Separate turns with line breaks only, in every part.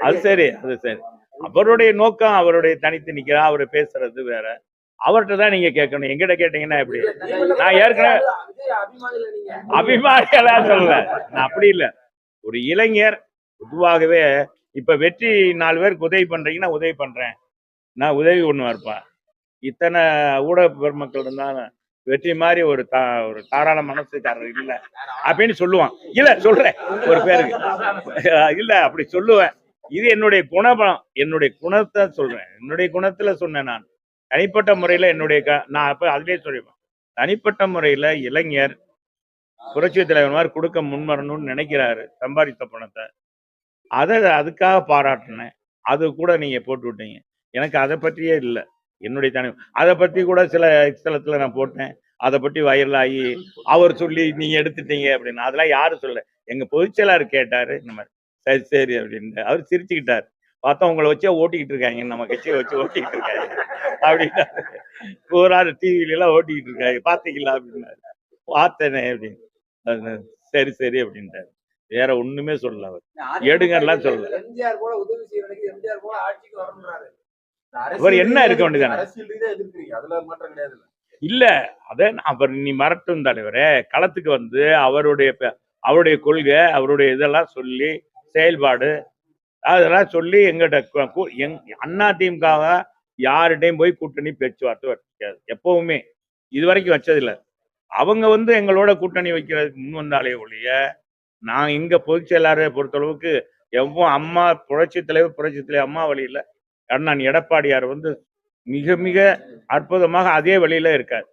அது சரி அது சரி. அவருடைய நோக்கம் அவருடைய தனித்து நிக்கிறா அவர் பேசுறது வேற. அவர்கிட்ட தான் நீங்க கேட்கணும். எங்கிட்ட கேட்டீங்கன்னா எப்படி நான் ஏற்கனவே அபிமானிகளா சொல்லல. நான் அப்படி இல்ல. ஒரு இளைஞர் பொதுவாகவே இப்ப வெற்றி நாலு பேருக்கு உதவி பண்றீங்கன்னா உதவி பண்றேன். நான் உதவி ஒண்ணு இருப்பேன் இத்தனை ஊடக பெருமக்கள் இருந்தாலும் வெற்றி மாதிரி ஒரு தா ஒரு தாராள மனசுக்காரர் இல்ல. அப்படின்னு சொல்லுவான். இல்ல சொல்றேன். ஒரு பேருக்கு. இல்ல அப்படி சொல்லுவேன். இது என்னுடைய குணபலம். என்னுடைய குணத்தை சொல்றேன். என்னுடைய குணத்துல சொன்னேன் நான். தனிப்பட்ட முறையில என்னுடைய க- நான் அப்ப அதுலயே சொல்லிப்பேன் தனிப்பட்ட முறையில இளைஞர் புரட்சி தலைவர் மாதிரி கொடுக்க முன்வரணும்னு நினைக்கிறாரு சம்பாதித்த பணத்தை. அதை அதுக்காக பாராட்டினேன். அது கூட நீங்க போட்டு விட்டீங்க. எனக்கு அதை பற்றியே இல்லை. என்னுடைய தனி அதை பத்தி கூட சில ஸ்தலத்துல நான் போட்டேன். அதை பற்றி வைரல் ஆகி அவர் சொல்லி நீங்க எடுத்துட்டீங்க அப்படின்னு. அதெல்லாம் யாரும் சொல்லல. எங்க பொதுச்செயலாளர் கேட்டாரு இந்த மாதிரி சரி சரி அப்படின்னு அவர் சிரிச்சுக்கிட்டார். பார்த்தா உங்களை வச்சே ஓட்டிக்கிட்டு இருக்காங்க நம்ம கட்சியை வச்சு ஓட்டிக்கிட்டு இருக்காங்க. அப்படின்னாரு. போறாரு டிவில எல்லாம் ஓட்டிக்கிட்டு இருக்காங்க பாத்தீங்களா அப்படின்னாரு. பார்த்தேனே அப்படின்னு. சரி சரி அப்படின்ட்டாரு. வேற ஒண்ணுமே சொல்லல அவர். எடுங்கலாம் சொல்லல.
எம்ஜிஆர் போல உதவி செய்யறதுக்கு எம்ஜிஆர் போல ஆட்சிக்கு வரணும்னாரு.
அவர் என்ன இருக்க வேண்டியதானே?
கிடையாது
இல்ல. அத அவர் நீ மறட்டும் தலைவரே களத்துக்கு வந்து அவருடைய அவருடைய கொள்கை அவருடைய இதெல்லாம் சொல்லி செயல்பாடு அதெல்லாம் சொல்லி எங்கிட்ட எங் அண்ணா திமுக யார்கிட்டையும் போய் கூட்டணி பேச்சுவார்த்தை வச்சாது எப்பவுமே. இது வரைக்கும் வச்சதில்ல. அவங்க வந்து எங்களோட கூட்டணி வைக்கிறதுக்கு முன் வந்தாலே ஒழிய நான் எங்க பொதுச் செயலாளரை பொறுத்தளவுக்கு எவ்வளோ அம்மா புரட்சி தலைவர் புரட்சி தலைவர் அம்மா வழியில அண்ணன் எடப்பாடியார் வந்து மிக மிக அற்புதமாக அதே வழியில இருக்கார்.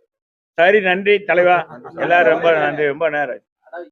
சரி நன்றி தலைவா. எல்லாரும் ரொம்ப நன்றி ரொம்ப நேரம்